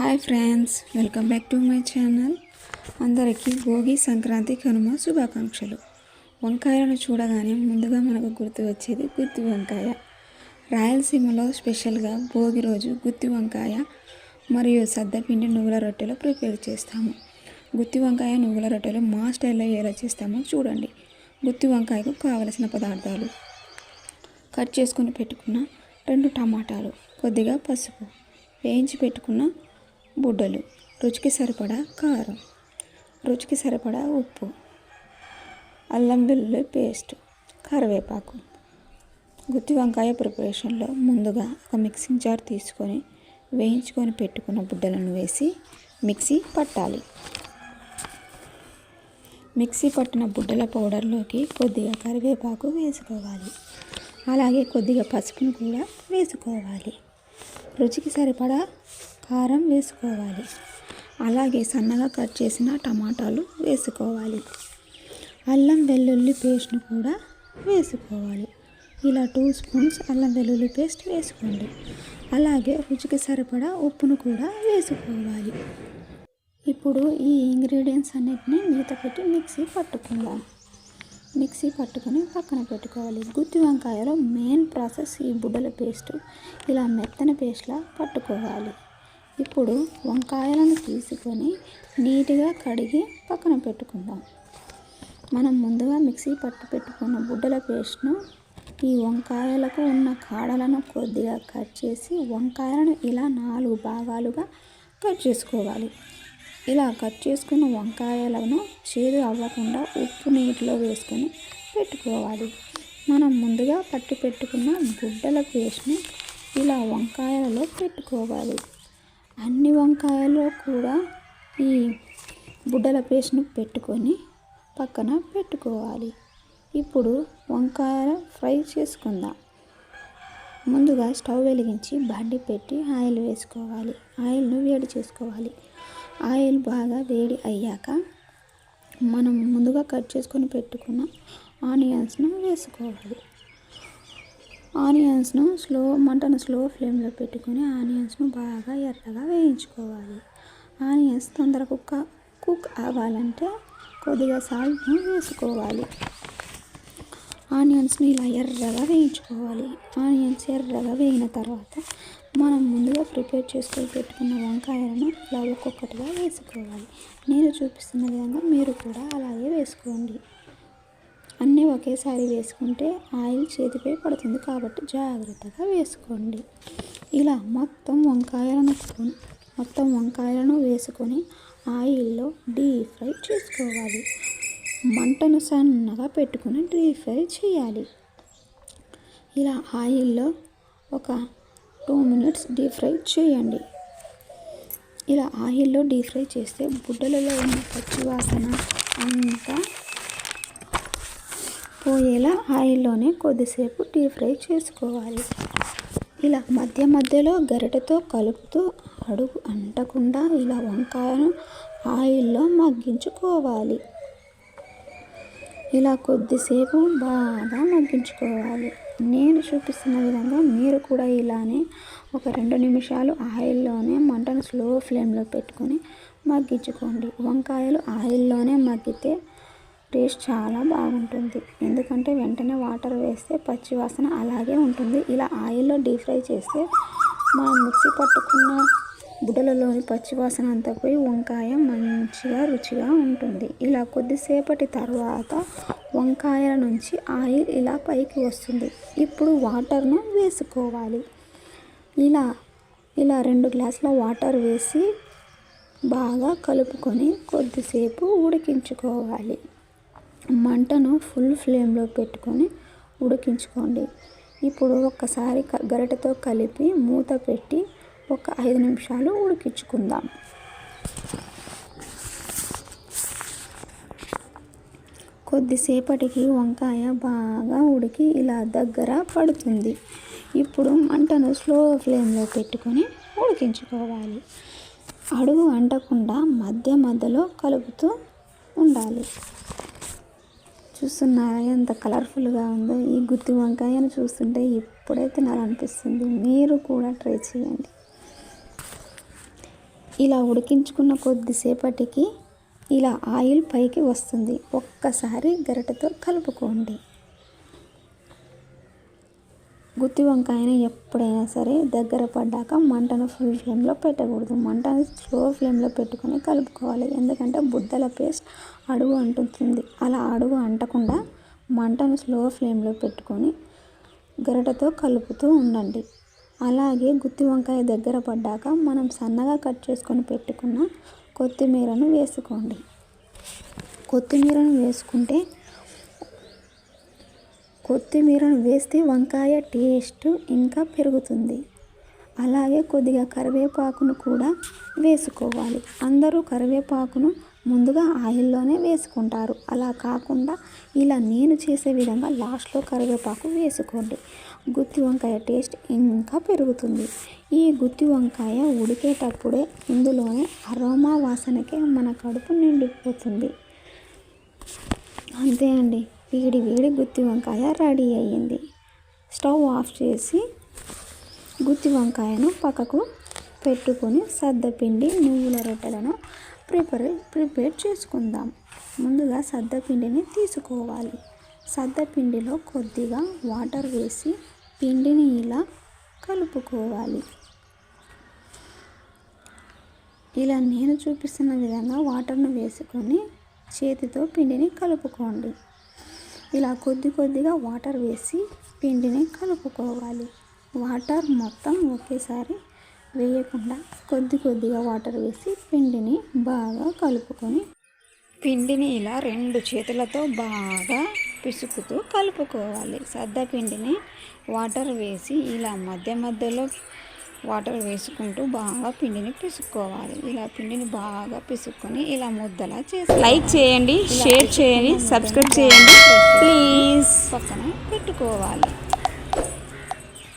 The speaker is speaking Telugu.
Hi friends welcome back to my channel. అందరికీ భోగి సంక్రాంతి కనుమ శుభాకాంక్షలు. వంకాయలను చూడగానే ముందుగా మనకు గుర్తు వచ్చేది గుత్తి వంకాయ. రాయలసీమలో స్పెషల్గా భోగి రోజు గుత్తి వంకాయ మరియు సద్దపిండి నువ్వుల రొట్టెలు ప్రిపేర్ చేస్తాము. గుత్తి వంకాయ నువ్వుల రొట్టెలు మా స్టైల్లో ఎలా చేస్తామో చూడండి. గుత్తి వంకాయకు కావలసిన పదార్థాలు. కట్ చేసుకుని పెట్టుకున్న రెండు టమాటాలు కొద్దిగా పసుపు వేయించి పెట్టుకున్న బుడ్డలు. రుచికి సరిపడా కారం. రుచికి సరిపడా ఉప్పు. అల్లం వెల్లుల్లి పేస్ట్. కరివేపాకు. గుత్తి వంకాయ ప్రిపరేషన్లో ముందుగా ఒక మిక్సింగ్ జార్ తీసుకొని వేయించుకొని పెట్టుకున్న బుడ్డలను వేసి మిక్సీ పట్టాలి. మిక్సీ పట్టిన బుడ్డల పౌడర్లోకి కొద్దిగా కరివేపాకు వేసుకోవాలి. అలాగే కొద్దిగా పసుపును కూడా వేసుకోవాలి. రుచికి సరిపడా కారం వేసుకోవాలి. అలాగే సన్నగా కట్ చేసిన టమాటాలు వేసుకోవాలి. అల్లం వెల్లుల్లి పేస్ట్ను కూడా వేసుకోవాలి. ఇలా టూ స్పూన్స్ అల్లం వెల్లుల్లి పేస్ట్ వేసుకోండి. అలాగే రుచికి సరిపడా ఉప్పును కూడా వేసుకోవాలి. ఇప్పుడు ఈ ఇంగ్రీడియంట్స్ అన్నిటిని మిగతా పెట్టి మిక్సీ పట్టుకుందాం. మిక్సీ పట్టుకొని పక్కన పెట్టుకోవాలి. గుత్తి వంకాయలో మెయిన్ ప్రాసెస్ ఈ బుడ్డల పేస్ట్. ఇలా మెత్తని పేస్ట్లా పట్టుకోవాలి. ఇప్పుడు వంకాయలను తీసుకొని నీట్గా కడిగి పక్కన పెట్టుకుందాం. మనం ముందుగా మిక్సీ పట్టు పెట్టుకున్న బుడ్డల పేస్ట్ను ఈ వంకాయలకు ఉన్న కాడలను కొద్దిగా కట్ చేసి వంకాయలను ఇలా నాలుగు భాగాలుగా కట్ చేసుకోవాలి. ఇలా కట్ చేసుకున్న వంకాయలను చేదు అవ్వకుండా ఉప్పు నీటిలో వేసుకొని పెట్టుకోవాలి. మనం ముందుగా పట్టి పెట్టుకున్న గుడ్డల పేస్ట్ని ఇలా వంకాయలలో పెట్టుకోవాలి. అన్ని వంకాయలో కూడా ఈ బుడ్డల పేస్ట్ను పెట్టుకొని పక్కన పెట్టుకోవాలి. ఇప్పుడు వంకాయ ఫ్రై చేసుకుందాం. ముందుగా స్టవ్ వెలిగించి బండి పెట్టి ఆయిల్ వేసుకోవాలి. ఆయిల్ను వేడి చేసుకోవాలి. ఆయిల్ బాగా వేడి అయ్యాక మనం ముందుగా కట్ చేసుకొని పెట్టుకున్న ఆనియన్స్ను వేసుకోవాలి. ఆనియన్స్ను స్లో మంటను స్లో ఫ్లేమ్లో పెట్టుకొని ఆనియన్స్ను బాగా ఎర్రగా వేయించుకోవాలి. ఆనియన్స్ తొందర కుక్క కుక్ అవ్వాలంటే కొద్దిగా సాల్ట్ను వేసుకోవాలి. ఆనియన్స్ని ఇలా ఎర్రగా వేయించుకోవాలి. ఆనియన్స్ ఎర్రగా వేయిన తర్వాత మనం ముందుగా ప్రిపేర్ చేసుకొని పెట్టుకున్న వంకాయలను ఇలా ఒక్కొక్కటిగా వేసుకోవాలి. నేను చూపిస్తున్న విధంగా మీరు కూడా అలాగే వేసుకోండి. అన్నీ ఒకేసారి వేసుకుంటే ఆయిల్ చేతిపై పడుతుంది కాబట్టి జాగ్రత్తగా వేసుకోండి. ఇలా మొత్తం వంకాయలను మొత్తం వంకాయలను వేసుకొని ఆయిల్లో డీప్ ఫ్రై చేసుకోవాలి. మంటను సన్నగా పెట్టుకుని డీప్ ఫ్రై చేయాలి. ఇలా ఆయిల్లో ఒక టూ మినిట్స్ డీప్ ఫ్రై చేయండి. ఇలా ఆయిల్లో డీప్ ఫ్రై చేస్తే బుడ్డలలో ఉన్న పచ్చి వాసన అంతా పోయేలా ఆయిల్లోనే కొద్దిసేపు డీప్ ఫ్రై చేసుకోవాలి. ఇలా మధ్య మధ్యలో గరిటెతో కలుపుతూ అడుగు అంటకుండా ఇలా వంకాయను ఆయిల్లో మగ్గించుకోవాలి. ఇలా కొద్దిసేపు బాగా మగ్గించుకోవాలి. నేను చూపిస్తున్న విధంగా మీరు కూడా ఇలానే ఒక రెండు నిమిషాలు ఆయిల్లోనే మంటను స్లో ఫ్లేమ్లో పెట్టుకొని మగ్గించుకోండి. వంకాయలు ఆయిల్లోనే మగ్గితే టేస్ట్ చాలా బాగుంటుంది. ఎందుకంటే వెంటనే వాటర్ వేస్తే పచ్చి వాసన అలాగే ఉంటుంది. ఇలా ఆయిల్లో డీప్ ఫ్రై చేస్తే మనం మిక్సీ పట్టుకున్న బుడలలోని పచ్చివాసన అంతా పోయి వంకాయ మంచిగా రుచిగా ఉంటుంది. ఇలా కొద్దిసేపటి తర్వాత వంకాయల నుంచి ఆయిల్ ఇలా పైకి వస్తుంది. ఇప్పుడు వాటర్ను వేసుకోవాలి. ఇలా ఇలా రెండు గ్లాసుల వాటర్ వేసి బాగా కలుపుకొని కొద్దిసేపు ఉడికించుకోవాలి. మంటను ఫుల్ ఫ్లేమ్లో పెట్టుకొని ఉడికించుకోండి. ఇప్పుడు ఒక్కసారి గరిటెతో కలిపి మూత పెట్టి ఒక ఐదు నిమిషాలు ఉడికించుకుందాం. కొద్దిసేపటికి వంకాయ బాగా ఉడికి ఇలా దగ్గర పడుతుంది. ఇప్పుడు మంటను స్లో ఫ్లేమ్లో పెట్టుకొని ఉడికించుకోవాలి. అడుగు అంటకుండా మధ్య మధ్యలో కలుపుతూ ఉండాలి. చూస్తున్నారా ఎంత కలర్ఫుల్గా ఉందో ఈ గుత్తి వంకాయను చూస్తుంటే ఇప్పుడే తినాలనిపిస్తుంది. మీరు కూడా ట్రై చేయండి. ఇలా ఉడికించుకున్న కొద్దిసేపటికి ఇలా ఆయిల్ పైకి వస్తుంది. ఒక్కసారి గరిటతో కలుపుకోండి. గుత్తి వంకాయని ఎప్పుడైనా సరే దగ్గర పడ్డాక మంటను ఫుల్ ఫ్లేమ్లో పెట్టకూడదు. మంటను స్లో ఫ్లేమ్లో పెట్టుకొని కలుపుకోవాలి. ఎందుకంటే బుద్ధల పేస్ట్ అడుగు అంటుతుంది. అలా అడుగు అంటకుండా మంటను స్లో ఫ్లేమ్లో పెట్టుకొని గరిటతో కలుపుతూ ఉండండి. అలాగే గుత్తి వంకాయ దగ్గర పడ్డాక మనం సన్నగా కట్ చేసుకొని పెట్టుకున్న కొత్తిమీరను వేసుకోండి. కొత్తిమీరను వేసుకుంటే కొత్తిమీరను వేస్తే వంకాయ టేస్ట్ ఇంకా పెరుగుతుంది. అలాగే కొద్దిగా కరివేపాకును కూడా వేసుకోవాలి. అందరూ కరివేపాకును ముందుగా ఆయిల్లోనే వేసుకుంటారు. అలా కాకుండా ఇలా నేను చేసే విధంగా లాస్ట్లో కరివేపాకు వేసుకోండి. గుత్తి వంకాయ టేస్ట్ ఇంకా పెరుగుతుంది. ఈ గుత్తి వంకాయ ఉడికేటప్పుడే ఇందులోనే అరోమా వాసనకే మన కడుపు నిండిపోతుంది. అంతే అండి. వేడి వేడి గుత్తి వంకాయ రెడీ అయ్యింది. స్టవ్ ఆఫ్ చేసి గుత్తి వంకాయను పక్కకు పెట్టుకొని సద్దపిండి నువ్వుల రొట్టెలను ప్రిపేర్ ప్రిపేర్ చేసుకుందాం. ముందుగా సద్దపిండిని తీసుకోవాలి. సద్దపిండిలో కొద్దిగా వాటర్ వేసి పిండిని ఇలా కలుపుకోవాలి. ఇలా నేను చూపిస్తున్న విధంగా వాటర్ను వేసుకొని చేతితో పిండిని కలుపుకోండి. ఇలా కొద్ది కొద్దిగా వాటర్ వేసి పిండిని కలుపుకోవాలి. వాటర్ మొత్తం ఒకేసారి వేయకుండా కొద్ది కొద్దిగా వాటర్ వేసి పిండిని బాగా కలుపుకొని పిండిని ఇలా రెండు చేతులతో బాగా పిసుకుతూ కలుపుకోవాలి. సద్ద పిండిని వాటర్ వేసి ఇలా మధ్య మధ్యలో వాటర్ వేసుకుంటూ బాగా పిండిని పిసుక్కోవాలి. ఇలా పిండిని బాగా పిసుక్కొని ఇలా ముద్దలా చేసి లైక్ చేయండి షేర్ చేయండి సబ్స్క్రైబ్ చేయండి. ప్లీజ్. పక్కన పెట్టుకోవాలి.